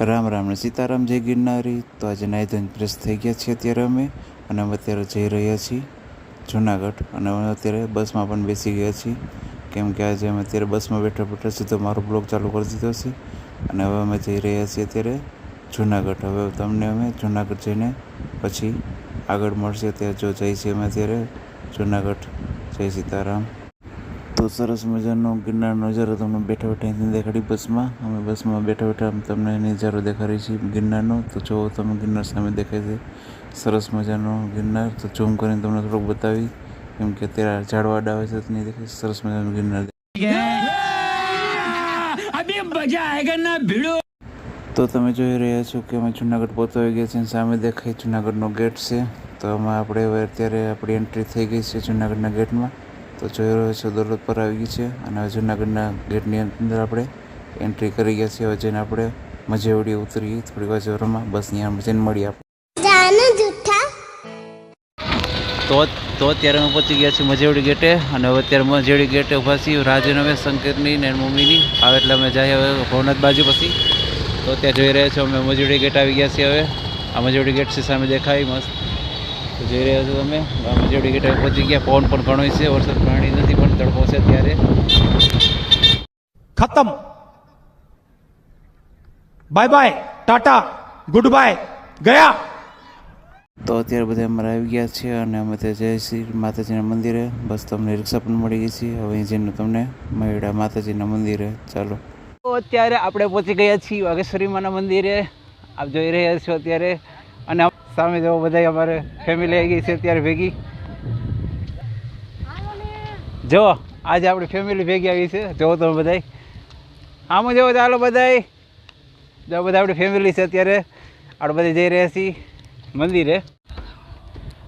રામ રામ ને સીતારામ, જય ગિરનારી. તો આજે નાહી પ્રેસ થઈ ગયા છીએ અત્યારે અમે અને અમે અત્યારે જઈ રહ્યા છીએ જુનાગઢ અને અમે અત્યારે બસમાં પણ બેસી ગયા છીએ. કેમ કે આજે અમે અત્યારે બસમાં બેઠા બેઠા સીધો મારો બ્લોગ ચાલુ કરી દીધો છે અને હવે અમે જઈ રહ્યા છીએ અત્યારે જુનાગઢ. હવે તમને અમે જુનાગઢ જઈને પછી આગળ મળશે. અત્યારે જો જઈએ છીએ અમે અત્યારે જુનાગઢ. જય સીતારામ. તો સરસ મજાનો ગિરનાર નજારો તમને બેઠા બેઠા અહીંથી દેખાડી બસમાં. અમે બસમાં બેઠા બેઠા તમને નજારો દેખાડીએ છીએ ગિરનારનો. તો જો તમે ગિરનાર સામે દેખાય છે. સરસ મજાનો ગિરનાર. તો ઝૂમ કરીને તમને થોડુંક બતાવી કેમ કે અત્યારે ઝાડવાડ આવે છે તો નહીં દેખાય. સરસ મજાનો ગિરનાર તો તમે જોઈ રહ્યા છો કે અમે જુનાગઢ પહોંચાવી ગયા છીએ સામે દેખાય જુનાગઢનો ગેટ છે. તો અમે આપણે અત્યારે આપણી એન્ટ્રી થઈ ગઈ છે જુનાગઢના ગેટમાં. તો જોઈ રહ્યો છો દોલત પર આવી ગઈ છે અને હવે જૂનાગઢના ગેટની અંદર આપણે એન્ટ્રી કરી ગયા છીએ. હવે જઈને આપણે મજેવડી ઉતરીએ થોડી વાર જોરમાં બસ અહીંયા જઈને મળીએ આપણે તો તો અત્યારે અમે પહોંચી ગયા છીએ મજેવડી ગેટે અને હવે અત્યારે મજેવડી ગેટે ઊભા છીએ. રાજુને અમે સંકેતની ને મમ્મીની. આવે એટલે અમે જઈએ હવે ભવનાથ બાજુ પછી. તો ત્યાં જોઈ રહ્યા છો અમે મજેવડી ગેટ આવી ગયા છીએ હવે. આ મજેવડી ગેટ છે સામે દેખાય મસ્ત. તો જોઈ રહ્યા છો તમે મજેવડી કે ટાઈમ પહોંચી ગયા. પવન પણ ઘણો છે વરસાદ પાણી નથી પણ તડકો છે ત્યારે ખતમ. Bye bye Tata good bye ગયા. તો અત્યારે બધા અમારે આવી ગયા છે અને અમે ત્યાં જય શ્રી માતાજીના મંદિરે. બસ તમને રિક્ષા પણ મળી ગઈ છે. હવે જઈને તમને મયુડા માતાજીના મંદિરે. ચાલો. તો અત્યારે આપણે પહોંચી ગયા છીએ વાઘેશ્વરી માના મંદિરે. આપ જોઈ રહ્યા છો અત્યારે. અને સામે જો બધા અમારે ફેમિલી આવી ગઈ છે, અત્યારે ભેગી. જો, આજે આપણી ફેમિલી ભેગી આવી છે. જોવો તમે બધાય. આમ જો, ચાલો બધાય. જો બધા આપણી ફેમિલી છે અત્યારે. આપણે બધા જઈ રહ્યા છીએ મંદિરે.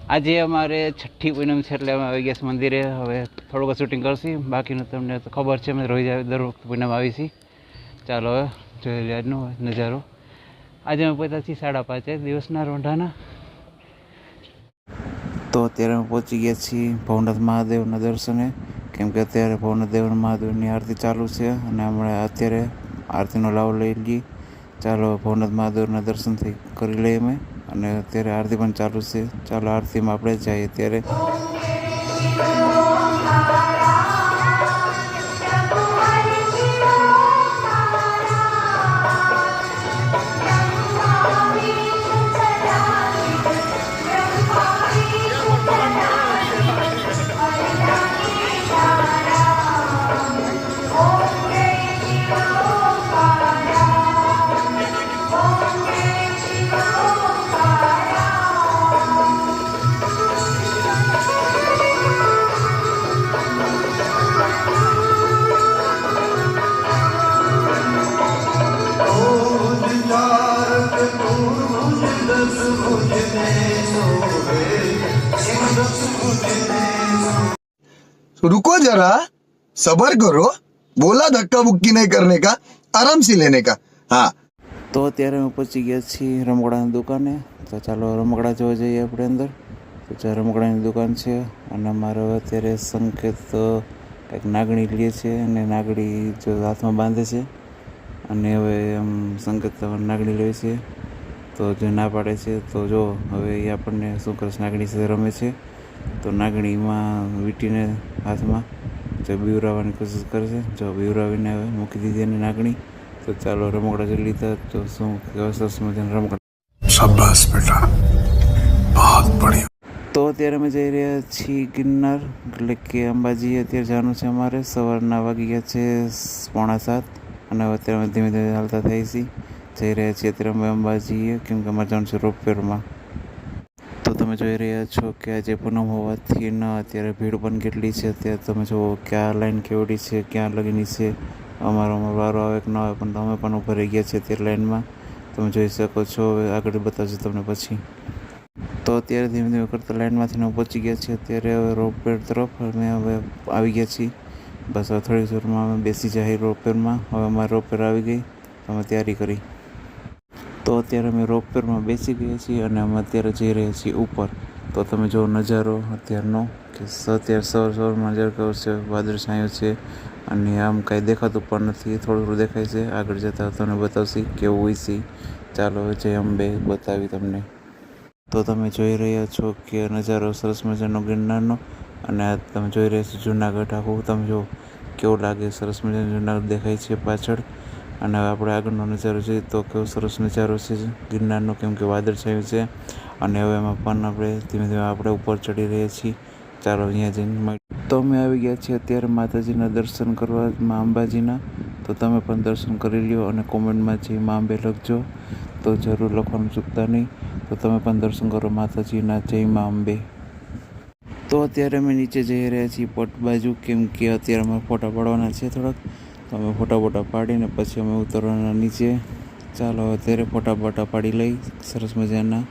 આજે અમારે છઠ્ઠી પૂનમ છે એટલે અમે આવી ગયા છીએ મંદિરે. હવે થોડુંક શૂટિંગ કરશી. બાકીનું તમને તો ખબર છે, અમે રોજ દર વખતે પૂનમ આવી છીએ. ચાલો હવે, જોઈ આજનો નજારો. આજે અમે પહોંચ્યા સાડા પાંચે દિવસના રોંઢાના. તો અત્યારે અમે પહોંચી ગયા છીએ ભવનાથ મહાદેવના દર્શને. કેમ કે અત્યારે ભવનાથ દેવ મહાદેવની આરતી ચાલુ છે અને હમણાં અત્યારે આરતીનો લાભ લઈ લઈએ ચાલો ભવનાથ મહાદેવના દર્શનથી કરી લઈએ અમે. અને અત્યારે આરતી પણ ચાલુ છે. ચાલો આરતીમાં આપણે જઈએ ત્યારે. रुको जरा सबर करो बोला धक्का बुक्की नहीं करने का आराम से लेने का हाँ તો અત્યારે અમે પહોંચી ગયા છીએ રમકડાની દુકાને તો ચાલો રમકડા જોવા જઈએ આપણે અંદર તો જો રમકડાની દુકાન છે અને અમારે હવે અત્યારે સંકેત કંઈક નાગણી લે છે અને નાગણી જો હાથમાં બાંધે છે અને હવે એમ સંકેત નાગણી લે છે તો જો ના પાડે છે તો જો હવે એ આપણને શું કરે છે નાગણી સાથે રમે છે તો નાગણીમાં વીંટીને હાથમાં જો બીવરાવવાની કોશિશ કરશે. જો બીવરાવીને હવે મૂકી દીધી એની નાગણી તો ચાલો રમકડા જોઈ લીધા તો શું સરસ મજાના રમકડા. શાબાશ બેટા. બહુત બઢિયા. તો અત્યારે અમે જઈ રહ્યા છીએ ગિરનાર એટલે કે અંબાજી અત્યારે જવાનું છે અમારે. સવારના વાગી ગયા છે પોણા સાત અને અત્યારે અમે ધીમે ધીમે હાલતા થઈ છીએ જઈ રહ્યા છીએ અત્યારે અમે અંબાજીએ કેમ કે અમારે જવાનું છે રોપવેરમાં. તો તમે જોઈ રહ્યા છો કે આજે પૂનમ હોવાથી ન અત્યારે ભીડ પણ કેટલી છે. અત્યારે તમે જુઓ ક્યાં લાઈન કેવડી છે, ક્યાં લગીની છે. અમારો અમારો વારો આવે કે ન આવે પણ તમે પણ ઊભા રહી ગયા છે અત્યારે લાઈનમાં. તમે જોઈ શકો છો. હવે આગળ બતાવજો તમને પછી. તો અત્યારે ધીમે ધીમે કરતા લાઈનમાંથી અમે પહોંચી ગયા છીએ. અત્યારે હવે રોપવેર તરફ અમે હવે આવી ગયા છીએ. બસ હવે થોડીક વારમાં અમે બેસી જાય રોપવેરમાં હવે અમારે રોપવેર આવી ગઈ. અમે તૈયારી કરી. તો અત્યારે અમે રોપવેરમાં બેસી ગયા છીએ અને અમે અત્યારે જઈ રહ્યા છીએ ઉપર. તો તમે જો નજારો, અત્યારનો કે અત્યારે સવાર સવારમાં નજારો છે, વાદળ છાંયો છે અને આમ કાંઈ દેખાતું પણ નથી, થોડું થોડું દેખાય છે. આગળ જતાં તમને બતાવશી કેવું હોય છે. ચાલો જય અંબે બતાવી તમને. તો તમે જોઈ રહ્યા છો કે નજારો સરસ મજાનો ગિરનારનો અને આ તમે જોઈ રહ્યા છો જુનાગઢ. આખું તમે જો કેવું લાગે, સરસ મજાનું જુનાગઢ દેખાય છે પાછળ. અને હવે આપણે આગળનો નજારો જોઈએ તો કેવો સરસ નજારો છે ગિરનારનો કેમ કે વાદળ છાયું છે. અને હવે એમાં પણ આપણે ધીમે ધીમે આપણે ઉપર ચડી રહ્યા છીએ. ચાલો અહીંયા જઈને મળી તો અમે આવી ગયા છીએ અત્યારે માતાજીના દર્શન કરવા મા અંબાજીના. તો તમે પણ દર્શન કરી લ્યો અને કોમેન્ટમાં જે મા અંબે લખજો. તો જરૂર લખવાનું ચૂકતા નહીં. તો તમે પણ દર્શન કરો માતાજીના જય મા અંબે. તો અત્યારે અમે નીચે જઈ રહ્યા છીએ પટ બાજુ. કેમ કે અત્યારે અમે ફોટા પાડવાના છે થોડાક. તો અમે ફોટા બોટા પાડીને પછી અમે ઉતરવાના નીચે. ચાલો અત્યારે ફોટા બોટા પાડી લઈ. સરસ મજાના.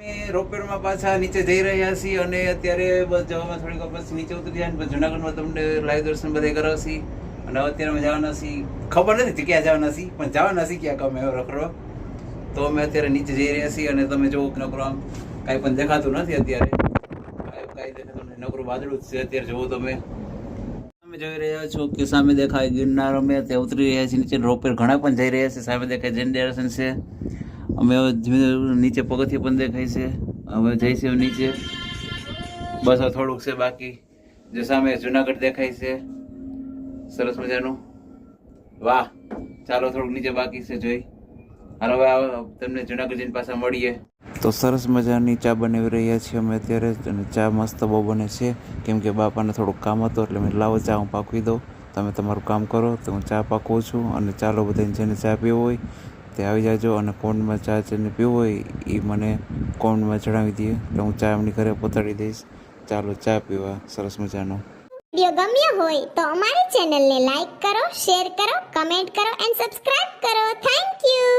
અમે રોપેડમાં પાછા નીચે જઈ રહ્યા છીએ અને અત્યારે બસ જવામાં થોડીક બસ નીચે ઉતરી જાય પછી જુનાગઢમાં તમને લાઈવ દર્શન બધે કરાવશી. અને અત્યારે અમે જવાના છીએ. ખબર નથી ક્યાં જવાના છીએ, પણ જવાના છીએ ક્યાંક અમે રખડવા. તો અમે અત્યારે નીચે જઈ રહ્યા છીએ અને તમે જોવો નકરો આમ કાંઈ પણ દેખાતું નથી અત્યારે. કાંઈ દેખાતું નથી. નકરું વાદળું જ છે અત્યારે જુઓ તમે. તમે જોઈ રહ્યા છો કે સામે દેખાય ગિરનાર, અમે ત્યાં ઉતરી રહ્યા છીએ નીચે, રોપેર ઘણા પણ જઈ રહ્યા છે. સામે દેખાય જૈન ડેરેશન છે. અમે નીચે પગથિયા પણ દેખાય છે. અમે જઈશું નીચે. બસ થોડુંક છે બાકી. જે સામે જુનાગઢ દેખાય છે. સરસ મજાનું. વાહ, ચાલો થોડુંક નીચે બાકી છે જોઈ. હાલો, હવે તમને જુનાગઢ જઈને પાછા મળીએ. તો સરસ મજાની ચા બનાવી રહ્યા છીએ અમે અત્યારે અને ચા મસ્ત બહુ બને છે. કેમ કે બાપાને થોડુંક કામ હતું એટલે મેં લાવો ચા, હું પાકવી દઉં. તમે તમારું કામ કરો, તો હું ચા પાકવું છું અને ચાલો બધાને જેને ચા પીવો હોય તે આવી જાજો અને કોન્ડમાં ચા જેને પીવો હોય એ મને કોન્ડમાં જણાવી દે એટલે હું ચા એમની ઘરે પહોંચાડી દઈશ. ચાલો ચા પીવા, સરસ મજાનો. વીડિયો ગમ્યો હોય તો અમારી ચેનલને લાઈક કરો, શેર કરો, કમેન્ટ કરો, એન્ડ સબસ્ક્રાઇબ કરો. Thank you.